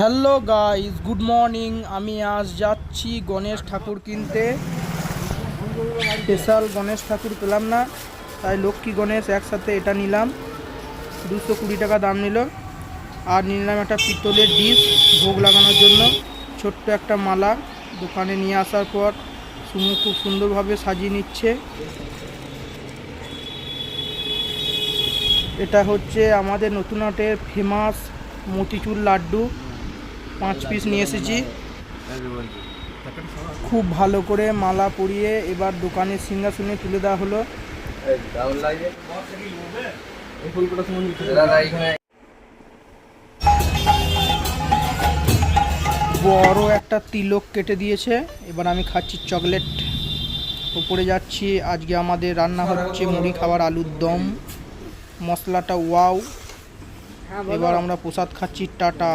Hello guys, good morning. আমি আজ যাচ্ছি গণেশ ঠাকুর কিনতে। স্পেশাল গণেশ ঠাকুর পেলাম না, তাই লক্ষ্মী গণেশ একসাথে এটা নিলাম। দুশো কুড়ি টাকা দাম নিল। আর নিলাম একটা পিতলের ডিশ ভোগ লাগানোর জন্য। ছোট্ট একটা মালা দোকানে নিয়ে আসার পর সুমু খুব সুন্দরভাবে সাজিয়ে নিচ্ছে। এটা হচ্ছে আমাদের নতুন হাটের ফেমাস মতিচুর লাড্ডু। পাঁচ পিস নিয়ে এসেছি। খুব ভালো করে মালা পরিয়ে এবার দোকানের সিংহাসনে তুলে দেওয়া হলো। বড় একটা তিলক কেটে দিয়েছে। এবার আমি খাচ্ছি চকলেট। উপরে যাচ্ছি। আজকে আমাদের রান্না হচ্ছে মুড়ি খাবার আলুর দম। মশলাটা ওয়াও। এবার আমরা প্রসাদ খাচ্ছি টাটা।